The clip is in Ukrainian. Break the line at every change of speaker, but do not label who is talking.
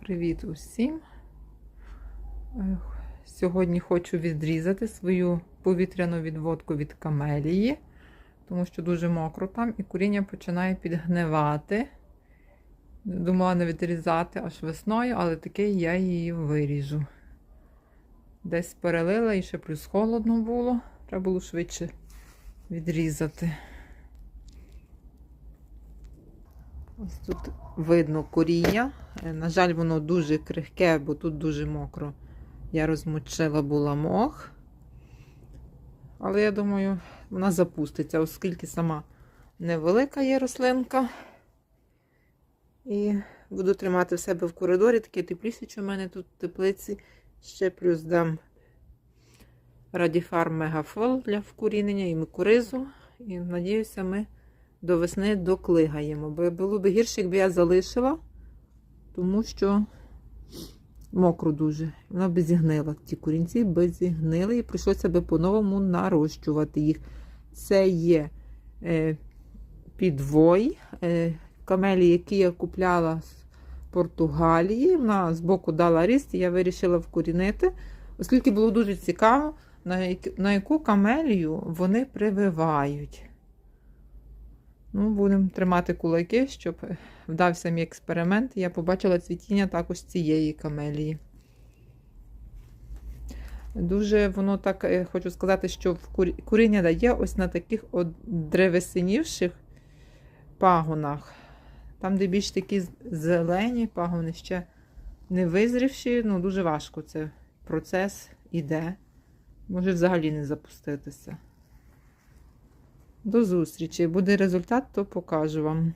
Привіт усім! Сьогодні хочу відрізати свою повітряну відводку від камелії, тому що дуже мокро там і коріння починає підгнивати. Думала не відрізати аж весною, але таки я її виріжу. Десь перелила і ще плюс холодно було. Треба було швидше відрізати. Ось тут видно коріння. Е, На жаль, воно дуже крихке, бо тут дуже мокро. Я розмочила була мох. Але я думаю, вона запуститься, оскільки сама невелика є рослинка. І буду тримати в себе в коридорі. Таке тепліше, у мене тут в теплиці. Ще плюс дам Радіфар Мегафол для вкорінення і микоризу. І надіюся, ми до весни доклигаємо. Бо було б гірше, якби я залишила, тому що мокро дуже. Вона б зігнила. Ті корінці б зігнили і прийшлося б по-новому нарощувати їх. Це є е, підвой. Е, камелі, які я купляла з Португалії. Вона збоку дала ріст, і я вирішила вкорінити, оскільки було дуже цікаво, на, на яку камелію вони прививають. Ну, будемо тримати кулаки, щоб вдався мій експеримент. Я побачила цвітіння також цієї камелії. Дуже воно так, е, хочу сказати, що в курі- куріння дає ось на таких древесинівших пагонах. Там, де більш такі зелені пагони ще не визрівші, ну дуже важко це процес іде. Може взагалі не запуститися. До зустрічі. Буде результат, то покажу вам.